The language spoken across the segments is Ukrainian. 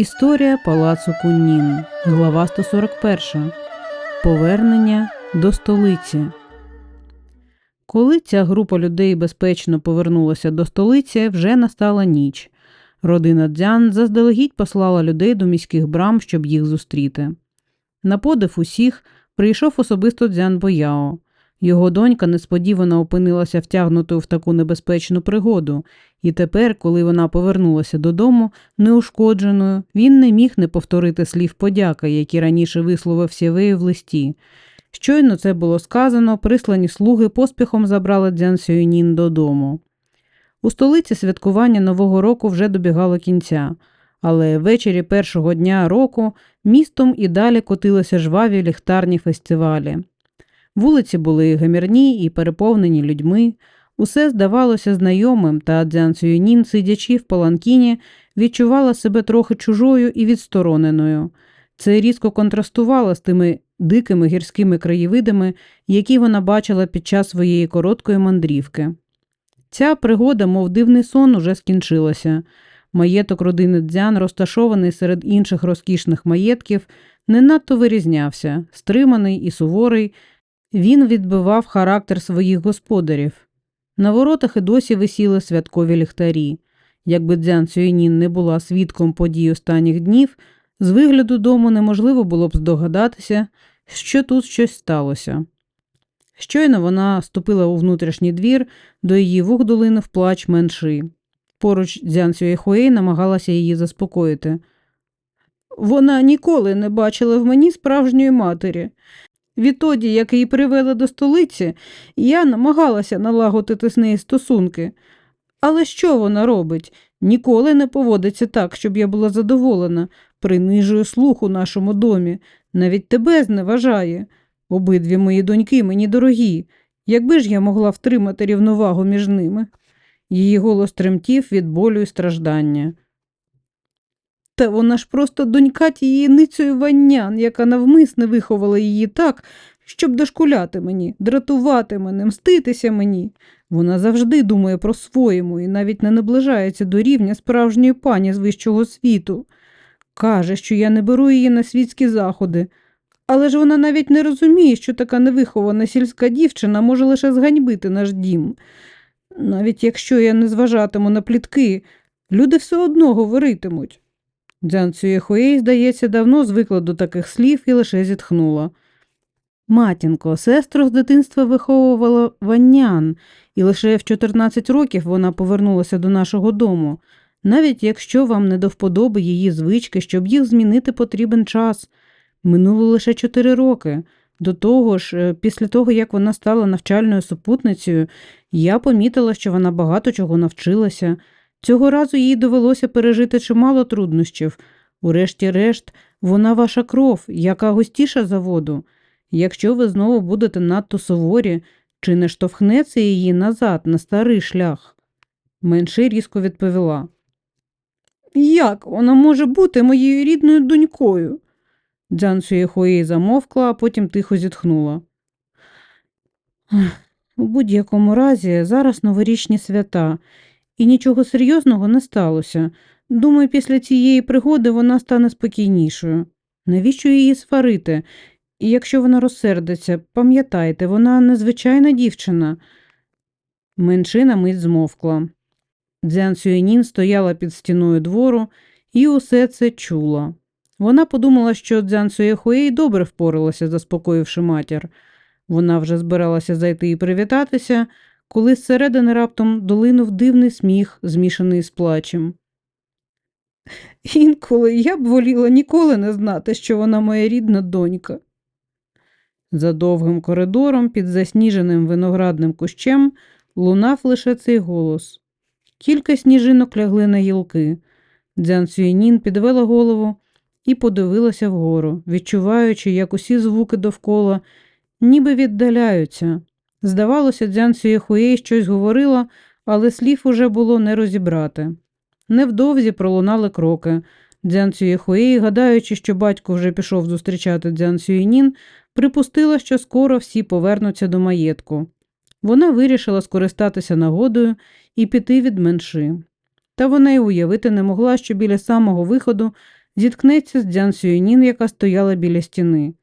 Історія палацу Куннін, глава 141. Повернення до столиці. Коли ця група людей безпечно повернулася до столиці, вже настала ніч. Родина Дзян заздалегідь послала людей до міських брам, щоб їх зустріти. На подив усіх прийшов особисто Дзян Бояо. Його донька несподівано опинилася втягнутою в таку небезпечну пригоду, і тепер, коли вона повернулася додому, неушкодженою, він не міг не повторити слів подяки, які раніше висловив Сєвею в листі. Щойно це було сказано, прислані слуги поспіхом забрали Дзян Сюйнін додому. У столиці святкування Нового року вже добігало кінця, але ввечері першого дня року містом і далі котилися жваві ліхтарні фестивалі. Вулиці були гамірні і переповнені людьми. Усе здавалося знайомим, та Дзян Сюйнін, сидячи в паланкіні, відчувала себе трохи чужою і відстороненою. Це різко контрастувало з тими дикими гірськими краєвидами, які вона бачила під час своєї короткої мандрівки. Ця пригода, мов дивний сон, уже скінчилася. Маєток родини Дзян, розташований серед інших розкішних маєтків, не надто вирізнявся, стриманий і суворий, він відбивав характер своїх господарів. На воротах і досі висіли святкові ліхтарі. Якби Дзян Сюйнін не була свідком подій останніх днів, з вигляду дому неможливо було б здогадатися, що тут щось сталося. Щойно вона ступила у внутрішній двір, до її вух долинув плач менши. Поруч Дзян Сюєхуей намагалася її заспокоїти. Вона ніколи не бачила в мені справжньої матері. Відтоді, як її привели до столиці, я намагалася налагодити з нею стосунки. Але що вона робить? Ніколи не поводиться так, щоб я була задоволена, принижує слух у нашому домі, навіть тебе зневажає. Обидві мої доньки мені дорогі. Якби ж я могла втримати рівновагу між ними? Її голос тремтів від болю і страждання. Та вона ж просто донька тієї ницею ваннян, яка навмисне виховала її так, щоб дошкуляти мені, дратувати мене, мститися мені. Вона завжди думає про своєму і навіть не наближається до рівня справжньої пані з вищого світу. Каже, що я не беру її на світські заходи. Але ж вона навіть не розуміє, що така невихована сільська дівчина може лише зганьбити наш дім. Навіть якщо я не зважатиму на плітки, люди все одно говоритимуть. Дзян Цюєхуєй, здається, давно звикла до таких слів і лише зітхнула. Матінко, сестру з дитинства виховувала ваннян, і лише в 14 років вона повернулася до нашого дому. Навіть якщо вам не до вподоби її звички, щоб їх змінити потрібен час. Минуло лише 4 роки. До того ж, е, після того, як вона стала навчальною супутницею, я помітила, що вона багато чого навчилася. Цього разу їй довелося пережити чимало труднощів. Урешті-решт, вона ваша кров, яка густіша за воду. Якщо ви знову будете надто суворі, чи не штовхнеться її назад на старий шлях? Менший різко відповіла. Як вона може бути моєю рідною донькою? Дзян Сюєхуї замовкла, а потім тихо зітхнула. У будь-якому разі, зараз новорічні свята, і нічого серйозного не сталося. Думаю, після цієї пригоди вона стане спокійнішою. Навіщо її сварити? І якщо вона розсердиться, пам'ятайте, вона незвичайна дівчина. Меншина мить змовкла. Дзян Сюєнін стояла під стіною двору і усе це чула. Вона подумала, що Дзян Сюєхуєй добре впоралася, заспокоївши матір. Вона вже збиралася зайти і привітатися, коли зсередини раптом долинув дивний сміх, змішаний з плачем. Інколи я б воліла ніколи не знати, що вона моя рідна донька. За довгим коридором, під засніженим виноградним кущем, лунав лише цей голос. Кілька сніжинок лягли на гілки. Дзян Сюєнін підвела голову і подивилася вгору, відчуваючи, як усі звуки довкола ніби віддаляються. Здавалося, Дзян Сюєхуєй щось говорила, але слів уже було не розібрати. Невдовзі пролунали кроки. Дзян Сюєхуєй, гадаючи, що батько вже пішов зустрічати Дзян Сюєнін, припустила, що скоро всі повернуться до маєтку. Вона вирішила скористатися нагодою і піти від менши. Та вона й уявити не могла, що біля самого виходу зіткнеться з Дзян Сюєнін, яка стояла біля стіни.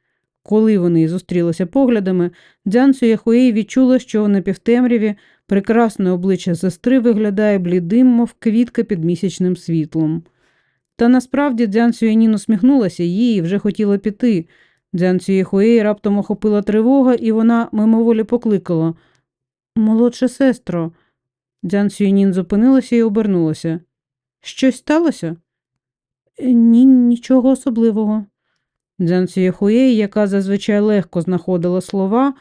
Коли вони зустрілися поглядами, Дзян Сюєхуей відчула, що у напівтемряві прекрасне обличчя сестри виглядає блідим, мов квітка під місячним світлом. Та насправді Дзян Сюєнін усміхнулася їй вже хотіла піти. Дзян Сюєхуей раптом охопила тривога, і вона мимоволі покликала Молодша сестро. Дзян Сюєнін зупинилася і обернулася. Щось сталося? «Е, Ні, нічого особливого. Сюєхуей, яка зазвичай легко знаходила слова,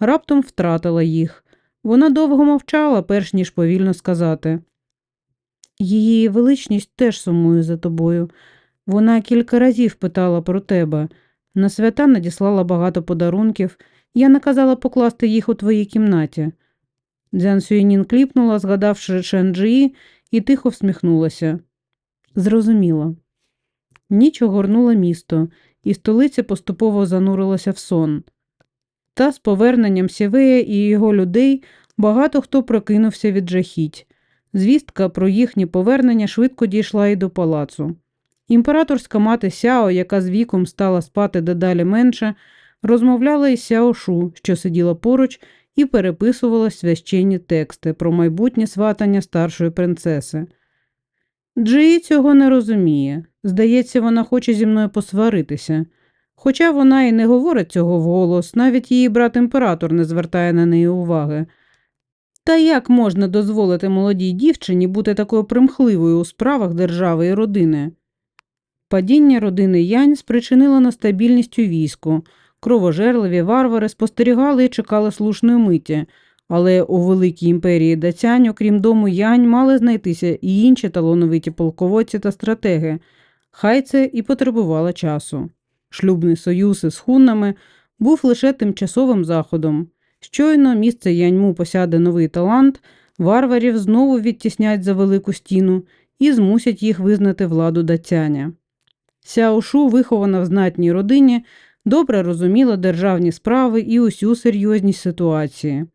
раптом втратила їх. Вона довго мовчала, перш ніж повільно сказати. Її величність теж сумує за тобою. Вона кілька разів питала про тебе. На свята надіслала багато подарунків. Я наказала покласти їх у твоїй кімнаті. Дзян Сюєнін кліпнула, згадавши Шенджії, і тихо всміхнулася. Зрозуміла. Ніч огорнула місто, і столиця поступово занурилася в сон. Та з поверненням Сєвея і його людей багато хто прокинувся від жахіть. Звістка про їхнє повернення швидко дійшла і до палацу. Імператорська мати Сяо, яка з віком стала спати дедалі менше, розмовляла із Сяо Шу, що сиділа поруч, і переписувала священні тексти про майбутнє сватання старшої принцеси. Джиї цього не розуміє. Здається, вона хоче зі мною посваритися. Хоча вона і не говорить цього вголос, навіть її брат імператор не звертає на неї уваги. Та як можна дозволити молодій дівчині бути такою примхливою у справах держави і родини? Падіння родини Янь спричинило нестабільність у війську. Кровожерливі варвари спостерігали і чекали слушної миті, але у великій імперії Дацянь, окрім дому Янь, мали знайтися і інші талановиті полководці та стратеги. Хай це і потребувало часу. Шлюбний союз із хуннами був лише тимчасовим заходом. Щойно місце Яньму посяде новий талант, варварів знову відтіснять за велику стіну і змусять їх визнати владу датяня. Сяошу, вихована в знатній родині, добре розуміла державні справи і усю серйозність ситуації.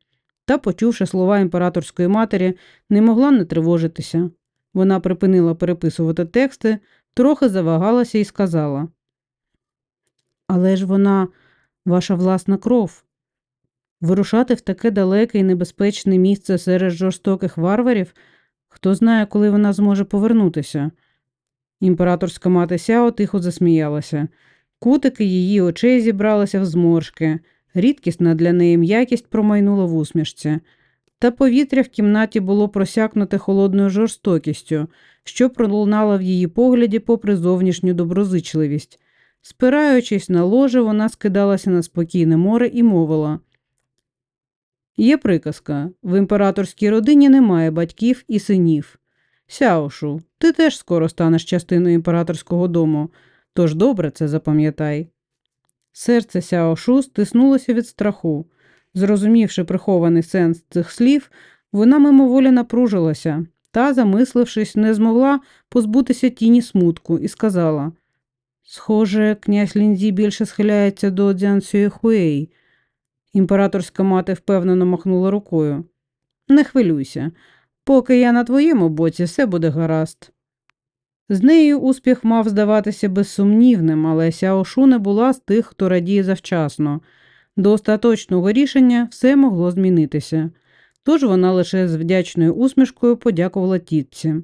Та, почувши слова імператорської матері, не могла не тривожитися. Вона припинила переписувати тексти, трохи завагалася і сказала. Але ж вона ваша власна кров. Вирушати в таке далеке і небезпечне місце серед жорстоких варварів, хто знає, коли вона зможе повернутися. Імператорська мати Сяо тихо засміялася. Кутики її очей зібралися в зморшки, рідкісна для неї м'якість промайнула в усмішці. Та повітря в кімнаті було просякнуте холодною жорстокістю, що пролунала в її погляді попри зовнішню доброзичливість. Спираючись на ложе, вона скидалася на спокійне море і мовила. Є приказка в імператорській родині немає батьків і синів. Сяошу, ти теж скоро станеш частиною імператорського дому, тож добре це запам'ятай. Серце Сяошу стиснулося від страху. Зрозумівши прихований сенс цих слів, вона мимоволі напружилася та, замислившись, не змогла позбутися тіні смутку і сказала Схоже, князь Лінзі більше схиляється до Дзян Сюєхуей. Імператорська мати впевнено махнула рукою. Не хвилюйся, поки я на твоєму боці, все буде гаразд. З нею успіх мав здаватися безсумнівним, але Сяошу не була з тих, хто радіє завчасно. До остаточного рішення все могло змінитися, тож вона лише з вдячною усмішкою подякувала тітці.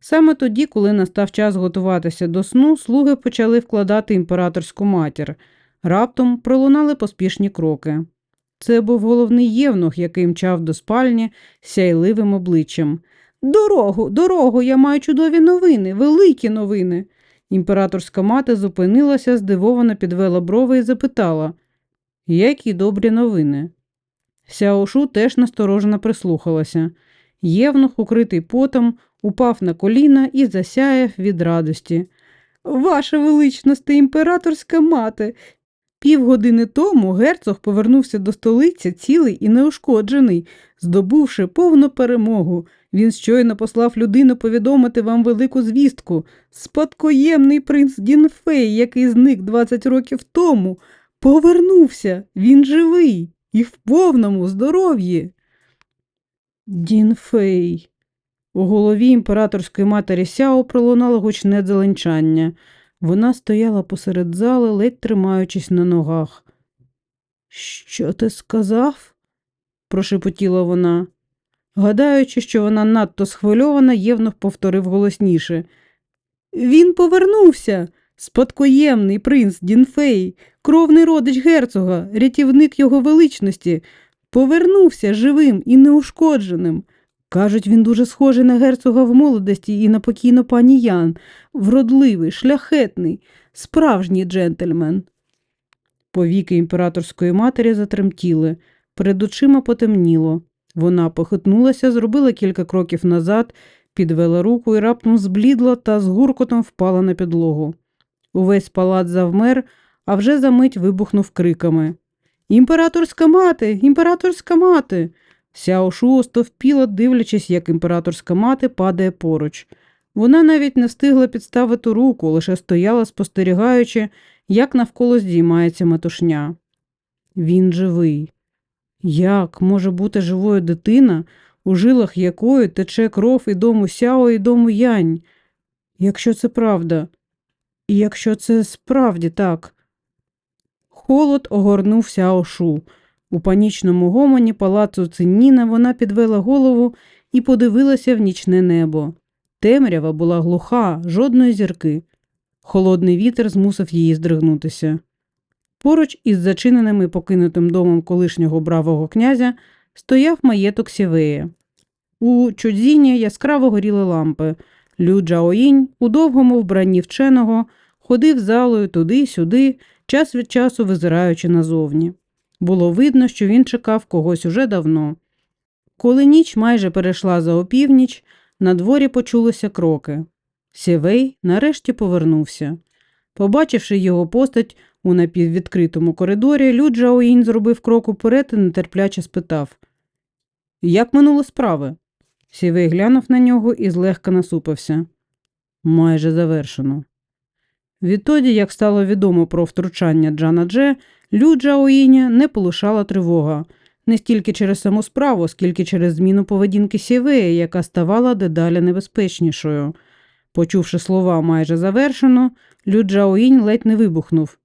Саме тоді, коли настав час готуватися до сну, слуги почали вкладати імператорську матір. Раптом пролунали поспішні кроки. Це був головний євнух, який мчав до спальні сяйливим обличчям. Дорогу, дорогу, я маю чудові новини, великі новини. Імператорська мати зупинилася, здивовано підвела брови і запитала Які добрі новини? Сяошу теж насторожено прислухалася. Євнух, укритий потом, упав на коліна і засяяв від радості. Ваша величність, імператорська мати. Півгодини тому герцог повернувся до столиці цілий і неушкоджений, здобувши повну перемогу. Він щойно послав людину повідомити вам велику звістку. Спадкоємний принц Дінфей, який зник 20 років тому, повернувся. Він живий і в повному здоров'ї. Дінфей. У голові імператорської матері Сяо пролунало гучне дзеленчання. Вона стояла посеред зали, ледь тримаючись на ногах. Що ти сказав? прошепотіла вона. Гадаючи, що вона надто схвильована, Євнух повторив голосніше. Він повернувся. Спадкоємний принц Дінфей, кровний родич герцога, рятівник його величності, повернувся живим і неушкодженим. Кажуть, він дуже схожий на герцога в молодості і на покійну пані Ян, вродливий, шляхетний, справжній джентльмен. Повіки імператорської матері затремтіли, перед очима потемніло. Вона похитнулася, зробила кілька кроків назад, підвела руку і раптом зблідла та з гуркотом впала на підлогу. Увесь палац завмер, а вже за мить вибухнув криками. Імператорська мати, імператорська мати. Вся Сяошу остовпіла, дивлячись, як імператорська мати падає поруч. Вона навіть не встигла підставити руку, лише стояла, спостерігаючи, як навколо здіймається метушня. Він живий. Як може бути живою дитина, у жилах якої тече кров і дому сяо, і дому янь? Якщо це правда, і якщо це справді так. Холод огорнув Сяошу. У панічному гомоні палацу Цинніна вона підвела голову і подивилася в нічне небо. Темрява була глуха, жодної зірки. Холодний вітер змусив її здригнутися. Поруч із зачиненим і покинутим домом колишнього бравого князя стояв маєток Сівея. У чудзіні яскраво горіли лампи. Лю Джаоїнь у довгому вбранні вченого ходив залою туди-сюди, час від часу визираючи назовні. Було видно, що він чекав когось уже давно. Коли ніч майже перейшла за опівніч, на дворі почулися кроки. Сєвей нарешті повернувся. Побачивши його постать у напіввідкритому коридорі, Лю Джаоїнь зробив крок уперед і нетерпляче спитав Як минули справи? Сєвей глянув на нього і злегка насупився. Майже завершено. Відтоді, як стало відомо про втручання Джана Дже, Лю Джаоїня не полишала тривога, не стільки через саму справу, скільки через зміну поведінки Сєвея, яка ставала дедалі небезпечнішою. Почувши слова майже завершено, Лю Джаоїнь ледь не вибухнув.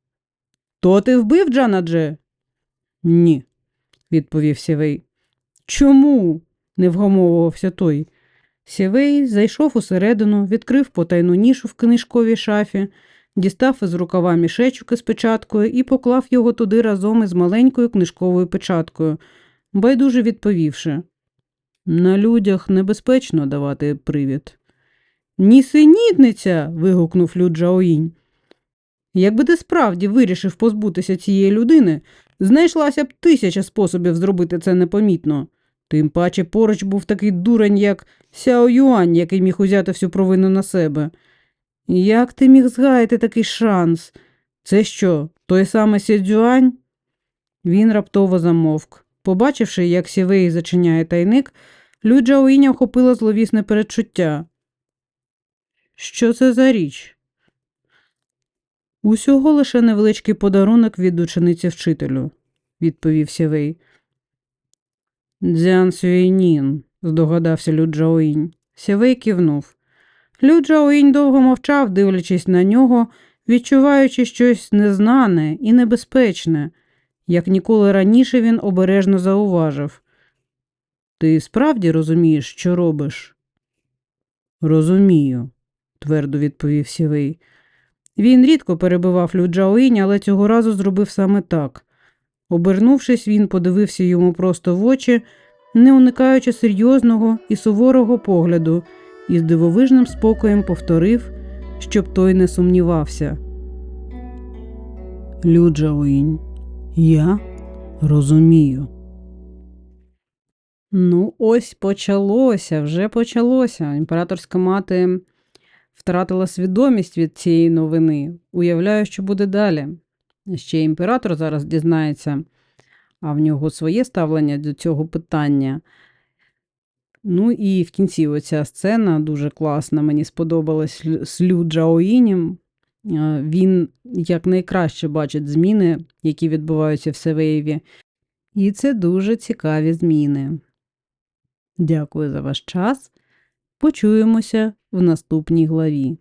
То ти вбив Джана Дже? Ні, відповів Сєвей. Чому? не вгамовувався той. Сєвей зайшов усередину, відкрив потайну нішу в книжковій шафі, дістав із рукава мішечок із печаткою і поклав його туди разом із маленькою книжковою печаткою, байдуже відповівши. На людях небезпечно давати привід. Нісенітниця. вигукнув Лю Джаоїнь. Якби ти справді вирішив позбутися цієї людини, знайшлася б тисяча способів зробити це непомітно. Тим паче поруч був такий дурень, як Сяо Юань, який міг узяти всю провину на себе. Як ти міг згаяти такий шанс? Це що, той самий Сідзюань? Він раптово замовк. Побачивши, як Сівей зачиняє тайник, Лю Джаоїня охопила зловісне передчуття. Що це за річ? Усього лише невеличкий подарунок від учениці вчителю, відповів Сівей. Дзян Сюєнін, здогадався Лю Джаоїнь. Сівей кивнув. Лю Джаоїнь довго мовчав, дивлячись на нього, відчуваючи щось незнане і небезпечне. Як ніколи раніше він обережно зауважив. Ти справді розумієш, що робиш? Розумію, твердо відповів Сівей. Він рідко перебивав Лю але цього разу зробив саме так. Обернувшись, він подивився йому просто в очі, не уникаючи серйозного і суворого погляду, і з дивовижним спокоєм повторив, щоб той не сумнівався. Лю я розумію. Ну, ось почалося, вже почалося. Імператорська мати втратила свідомість від цієї новини. Уявляю, що буде далі. Ще імператор зараз дізнається, а в нього своє ставлення до цього питання. Ну і в кінці оця сцена дуже класна, мені сподобалась з Лю Джаоїнем. Е, Він якнайкраще бачить зміни, які відбуваються в Севеєві. І це дуже цікаві зміни. Дякую за ваш час. Почуємося в наступній главі.